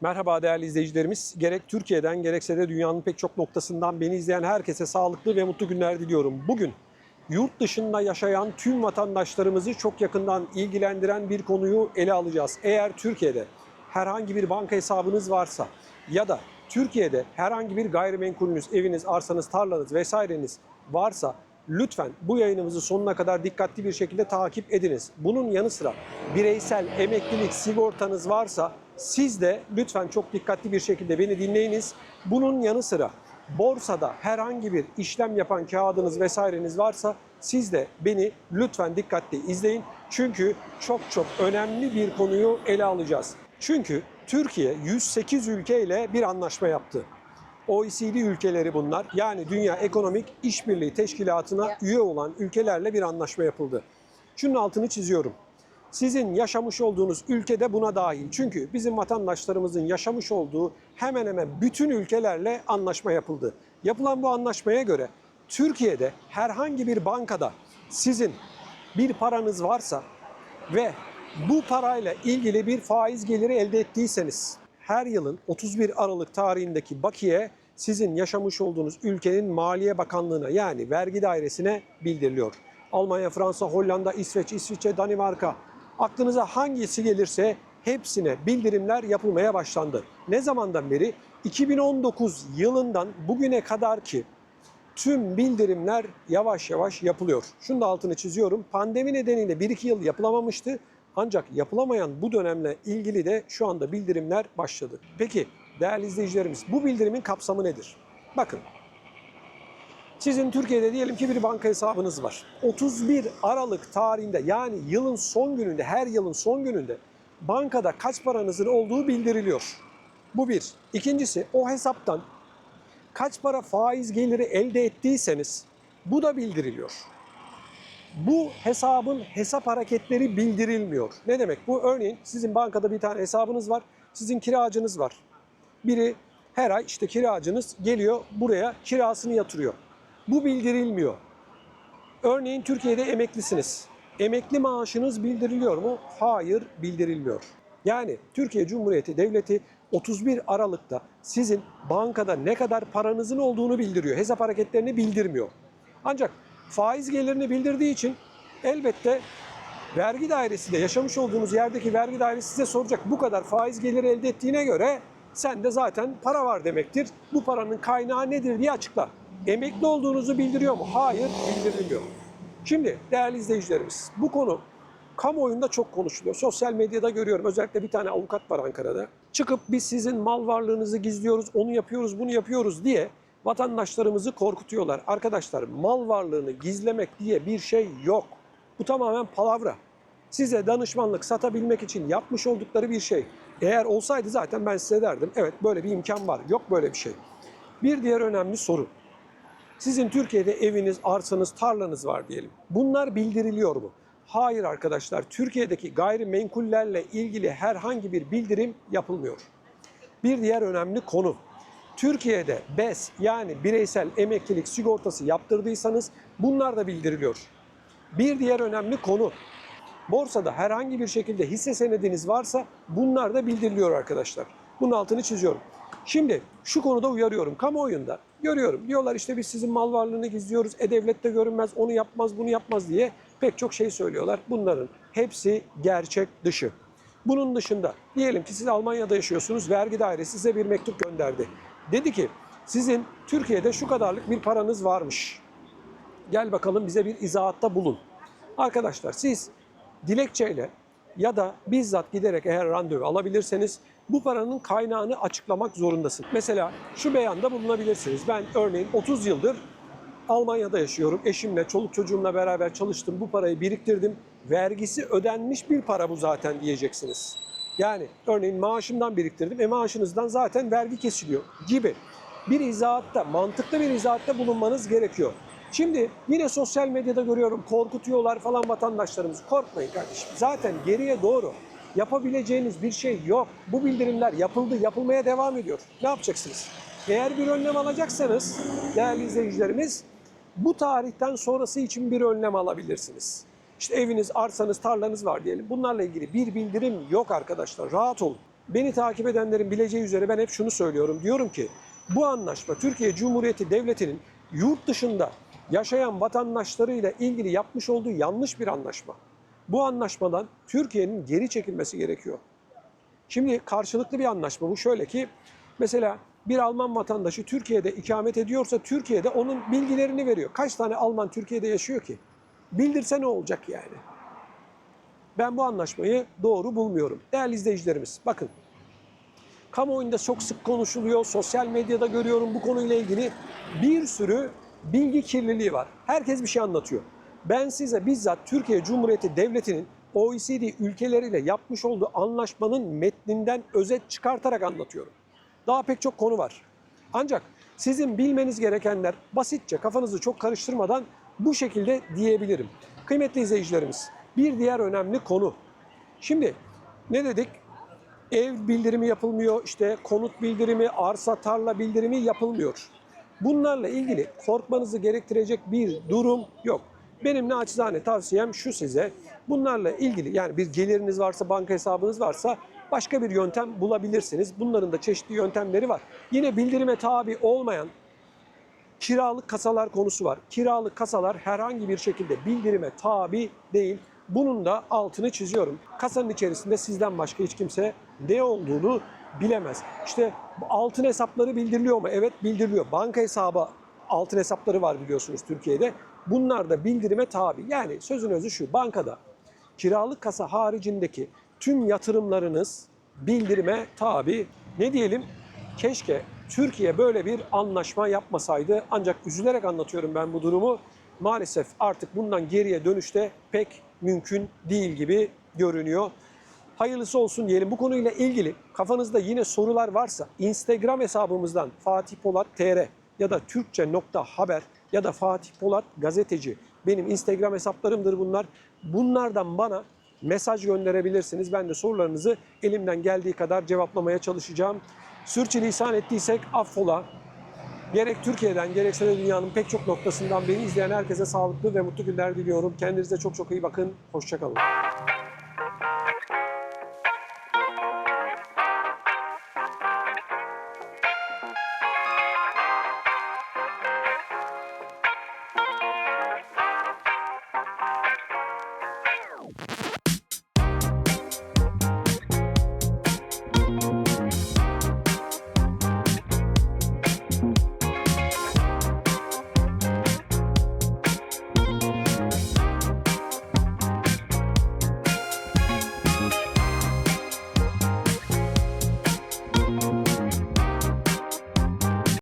Merhaba değerli izleyicilerimiz. Gerek Türkiye'den gerekse de dünyanın pek çok noktasından beni izleyen herkese sağlıklı ve mutlu günler diliyorum. Bugün yurt dışında yaşayan tüm vatandaşlarımızı çok yakından ilgilendiren bir konuyu ele alacağız. Eğer Türkiye'de herhangi bir banka hesabınız varsa ya da Türkiye'de herhangi bir gayrimenkulünüz, eviniz, arsanız, tarlanız vesaireniz varsa lütfen bu yayınımızı sonuna kadar dikkatli bir şekilde takip ediniz. Bunun yanı sıra bireysel emeklilik sigortanız varsa siz de lütfen çok dikkatli bir şekilde beni dinleyiniz. Bunun yanı sıra borsada herhangi bir işlem yapan kağıdınız vesaireniz varsa siz de beni lütfen dikkatli izleyin. Çünkü çok çok önemli bir konuyu ele alacağız. Çünkü Türkiye 108 ülkeyle bir anlaşma yaptı. OECD ülkeleri bunlar. Yani Dünya Ekonomik İşbirliği Teşkilatı'na üye olan ülkelerle bir anlaşma yapıldı. Şunun altını çiziyorum. Sizin yaşamış olduğunuz ülkede buna dahil. Çünkü bizim vatandaşlarımızın yaşamış olduğu hemen hemen bütün ülkelerle anlaşma yapıldı. Yapılan bu anlaşmaya göre Türkiye'de herhangi bir bankada sizin bir paranız varsa ve bu parayla ilgili bir faiz geliri elde ettiyseniz her yılın 31 Aralık tarihindeki bakiye sizin yaşamış olduğunuz ülkenin Maliye Bakanlığı'na yani vergi dairesine bildiriliyor. Almanya, Fransa, Hollanda, İsveç, İsviçre, Danimarka aklınıza hangisi gelirse hepsine bildirimler yapılmaya başlandı. Ne zamandan beri? 2019 yılından bugüne kadar ki tüm bildirimler yavaş yavaş yapılıyor. Şunu da altını çiziyorum. Pandemi nedeniyle 1-2 yıl yapılamamıştı. Ancak yapılamayan bu dönemle ilgili de şu anda bildirimler başladı. Peki değerli izleyicilerimiz bu bildirimin kapsamı nedir? Bakın sizin Türkiye'de diyelim ki bir banka hesabınız var. 31 Aralık tarihinde yani yılın son gününde, her yılın son gününde bankada kaç paranızın olduğu bildiriliyor. Bu bir. İkincisi o hesaptan kaç para faiz geliri elde ettiyseniz bu da bildiriliyor. Bu hesabın hesap hareketleri bildirilmiyor. Ne demek bu? Örneğin sizin bankada bir tane hesabınız var. Sizin kiracınız var. Biri her ay işte kiracınız geliyor buraya kirasını yatırıyor. Bu bildirilmiyor. Örneğin Türkiye'de emeklisiniz. Emekli maaşınız bildiriliyor mu? Hayır, bildirilmiyor. Yani Türkiye Cumhuriyeti Devleti 31 Aralık'ta sizin bankada ne kadar paranızın olduğunu bildiriyor. Hesap hareketlerini bildirmiyor. Ancak faiz gelirini bildirdiği için elbette vergi dairesi de yaşamış olduğunuz yerdeki vergi dairesi size soracak. Bu kadar faiz geliri elde ettiğine göre sende zaten para var demektir. Bu paranın kaynağı nedir diye açıkla. Emekli olduğunuzu bildiriyor mu? Hayır, bildirilmiyor. Şimdi değerli izleyicilerimiz bu konu kamuoyunda çok konuşuluyor. Sosyal medyada görüyorum. Özellikle bir tane avukat var Ankara'da. Çıkıp biz sizin mal varlığınızı gizliyoruz, onu yapıyoruz, bunu yapıyoruz diye vatandaşlarımızı korkutuyorlar. Arkadaşlar mal varlığını gizlemek diye bir şey yok. Bu tamamen palavra. Size danışmanlık satabilmek için yapmış oldukları bir şey. Eğer olsaydı zaten ben size derdim. Evet böyle bir imkan var. Yok böyle bir şey. Bir diğer önemli soru. Sizin Türkiye'de eviniz, arsanız, tarlanız var diyelim. Bunlar bildiriliyor mu? Hayır arkadaşlar. Türkiye'deki gayrimenkullerle ilgili herhangi bir bildirim yapılmıyor. Bir diğer önemli konu. Türkiye'de BES yani bireysel emeklilik sigortası yaptırdıysanız bunlar da bildiriliyor. Bir diğer önemli konu. Borsada herhangi bir şekilde hisse senediniz varsa bunlar da bildiriliyor arkadaşlar. Bunun altını çiziyorum. Şimdi şu konuda uyarıyorum. Kamuoyunda görüyorum. Diyorlar işte biz sizin mal varlığını gizliyoruz. E-Devlet de görünmez, onu yapmaz, bunu yapmaz diye pek çok şey söylüyorlar. Bunların hepsi gerçek dışı. Bunun dışında diyelim ki siz Almanya'da yaşıyorsunuz. Vergi dairesi size bir mektup gönderdi. Dedi ki sizin Türkiye'de şu kadarlık bir paranız varmış. Gel bakalım bize bir izahatta bulun. Arkadaşlar siz dilekçeyle ya da bizzat giderek eğer randevu alabilirseniz bu paranın kaynağını açıklamak zorundasın. Mesela şu beyanda bulunabilirsiniz. Ben örneğin 30 yıldır Almanya'da yaşıyorum. Eşimle, çoluk çocuğumla beraber çalıştım. Bu parayı biriktirdim. Vergisi ödenmiş bir para bu zaten diyeceksiniz. Yani örneğin maaşımdan biriktirdim. E maaşınızdan zaten vergi kesiliyor gibi. Bir izahatta, mantıklı bir izahatta bulunmanız gerekiyor. Şimdi yine sosyal medyada görüyorum korkutuyorlar falan vatandaşlarımız. Korkmayın kardeşim. Zaten geriye doğru yapabileceğiniz bir şey yok. Bu bildirimler yapıldı, yapılmaya devam ediyor. Ne yapacaksınız? Eğer bir önlem alacaksanız değerli izleyicilerimiz bu tarihten sonrası için bir önlem alabilirsiniz. İşte eviniz, arsanız, tarlanız var diyelim. Bunlarla ilgili bir bildirim yok arkadaşlar. Rahat olun. beni takip edenlerin bileceği üzere ben hep şunu söylüyorum. Diyorum ki bu anlaşma Türkiye Cumhuriyeti Devleti'nin yurt dışında yaşayan vatandaşlarıyla ilgili yapmış olduğu yanlış bir anlaşma. Bu anlaşmadan Türkiye'nin geri çekilmesi gerekiyor. Şimdi karşılıklı bir anlaşma bu şöyle ki mesela bir Alman vatandaşı Türkiye'de ikamet ediyorsa Türkiye'de onun bilgilerini veriyor. Kaç tane Alman Türkiye'de yaşıyor ki? Bildirse ne olacak yani? Ben bu anlaşmayı doğru bulmuyorum. Değerli izleyicilerimiz bakın. Kamuoyunda çok sık konuşuluyor. Sosyal medyada görüyorum bu konuyla ilgili bir sürü bilgi kirliliği var. Herkes bir şey anlatıyor. Ben size bizzat Türkiye Cumhuriyeti Devleti'nin OECD ülkeleriyle yapmış olduğu anlaşmanın metninden özet çıkartarak anlatıyorum. Daha pek çok konu var. Ancak sizin bilmeniz gerekenler basitçe kafanızı çok karıştırmadan bu şekilde diyebilirim. Kıymetli izleyicilerimiz, bir diğer önemli konu. Şimdi ne dedik? Ev bildirimi yapılmıyor, işte konut bildirimi, arsa tarla bildirimi yapılmıyor. Bunlarla ilgili korkmanızı gerektirecek bir durum yok. Benim naçizane tavsiyem şu size. Bunlarla ilgili yani bir geliriniz varsa, banka hesabınız varsa başka bir yöntem bulabilirsiniz. Bunların da çeşitli yöntemleri var. Yine bildirime tabi olmayan kiralık kasalar konusu var. Kiralık kasalar herhangi bir şekilde bildirime tabi değil. Bunun da altını çiziyorum. Kasanın içerisinde sizden başka hiç kimse ne olduğunu bilemez. İşte altın hesapları bildiriliyor mu? Evet bildiriliyor. Banka hesabı altın hesapları var biliyorsunuz Türkiye'de. Bunlar da bildirime tabi. Yani sözün özü şu. Bankada kiralık kasa haricindeki tüm yatırımlarınız bildirime tabi. Ne diyelim? Keşke Türkiye böyle bir anlaşma yapmasaydı. Ancak üzülerek anlatıyorum ben bu durumu. Maalesef artık bundan geriye dönüşte pek mümkün değil gibi görünüyor. Hayırlısı olsun diyelim. Bu konuyla ilgili kafanızda yine sorular varsa Instagram hesabımızdan Fatih Polat TR ya da Türkçe nokta haber ya da Fatih Polat gazeteci benim Instagram hesaplarımdır bunlar. Bunlardan bana mesaj gönderebilirsiniz. Ben de sorularınızı elimden geldiği kadar cevaplamaya çalışacağım. Sürçülisan ettiysek affola. Gerek Türkiye'den gerekse de dünyanın pek çok noktasından beni izleyen herkese sağlıklı ve mutlu günler diliyorum. Kendinize çok çok iyi bakın. Hoşçakalın.